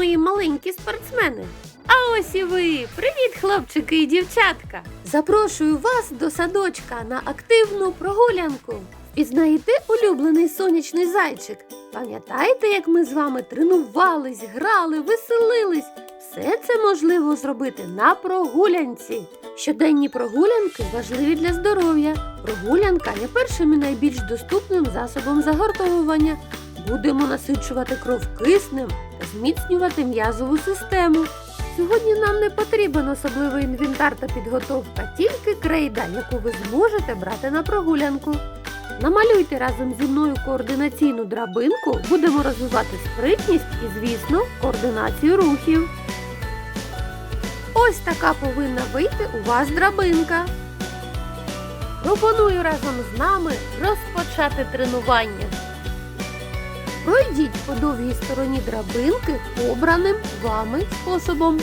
мої маленькі спортсмени. А ось і ви! Привіт, хлопчики і дівчатка! Запрошую вас до садочка на активну прогулянку. Пізнаєте улюблений сонячний зайчик? Пам'ятаєте, як ми з вами тренувались, грали, веселились? Все це можливо зробити на прогулянці. Щоденні прогулянки важливі для здоров'я. Прогулянка є першим і найбільш доступним засобом загартовування. Будемо насичувати кров киснем зміцнювати м'язову систему. Сьогодні нам не потрібен особливий інвентар та підготовка, тільки крейда, яку ви зможете брати на прогулянку. Намалюйте разом зі мною координаційну драбинку, будемо розвивати спритність і, звісно, координацію рухів. Ось така повинна вийти у вас драбинка. Пропоную разом з нами розпочати тренування. Пройдіть по довгій стороні драбинки обраним вами способом.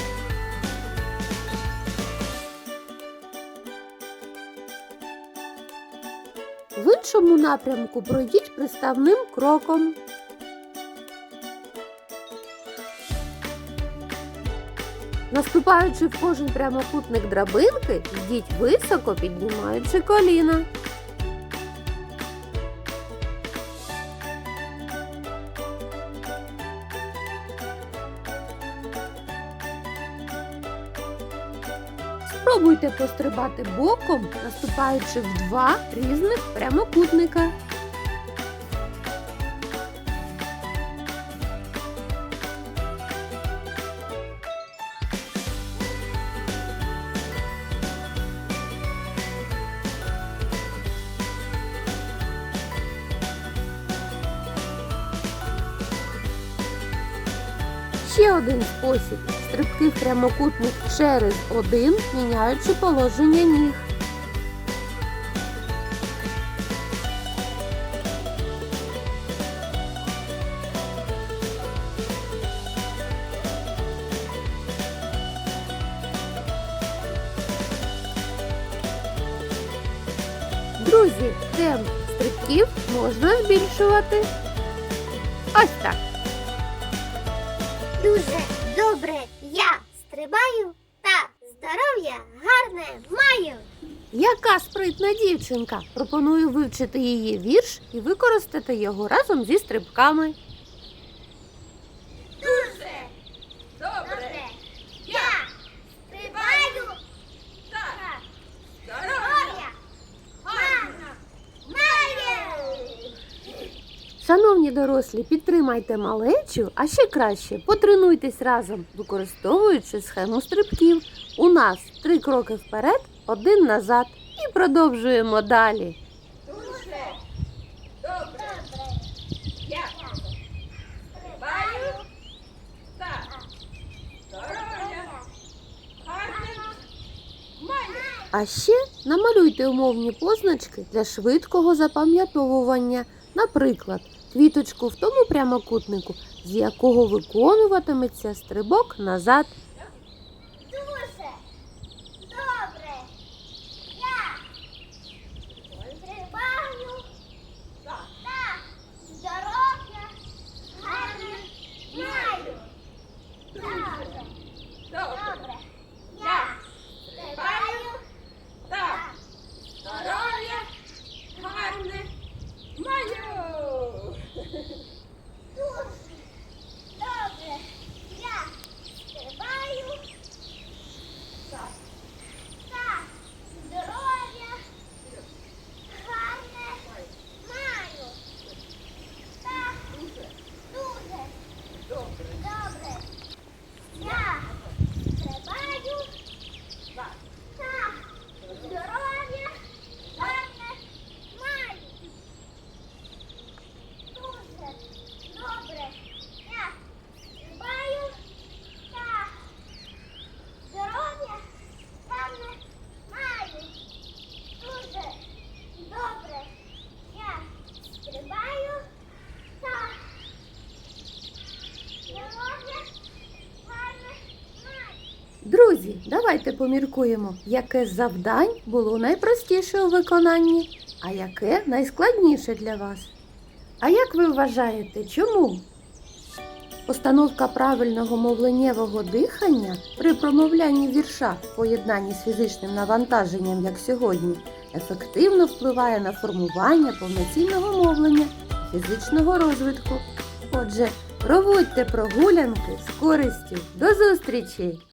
В іншому напрямку пройдіть приставним кроком. Наступаючи в кожен прямокутник драбинки, йдіть високо, піднімаючи коліна. Спробуйте пострибати боком, наступаючи в два різних прямокутника. Ще один спосіб стрибки в прямокутник через один, міняючи положення ніг. Друзі, темп стрибків можна збільшувати. Ось так. Дуже добре я стрибаю та здоров'я гарне маю. Яка спритна дівчинка? Пропоную вивчити її вірш і використати його разом зі стрибками. Дуже добре я стрибаю та здоров'я гарне маю. Шановні дорослі, підтримайте малечу, а ще краще потренуйтесь разом, використовуючи схему стрибків. У нас три кроки вперед, один назад. І продовжуємо далі. Дуже добре я стрибаю та здоров'я маю. А ще намалюйте умовні позначки для швидкого запам'ятовування. Наприклад, квіточку в тому прямокутнику, з якого виконуватиметься стрибок назад. Дуже добре. Я стрибаю та здоров'я гарне маю. Дуже добре. Я стрибаю та здоров'я гарне маю. Дуже добре. Я стрибаю та здоров'я гарне маю. Так, дуже добре. Я стрибаю та здоров'я гарне маю. Дуже добре. Я стрибаю та здоров'я гарне маю. Дуже добре. Я стрибаю та здоров'я гарне маю. Друзі, давайте поміркуємо, яке завдань було найпростіше у виконанні, а яке найскладніше для вас. А як ви вважаєте, чому? Постановка правильного мовленнєвого дихання при промовлянні вірша в поєднанні з фізичним навантаженням, як сьогодні, ефективно впливає на формування повноцінного мовлення фізичного розвитку. Отже, проводьте прогулянки з користю. До зустрічі!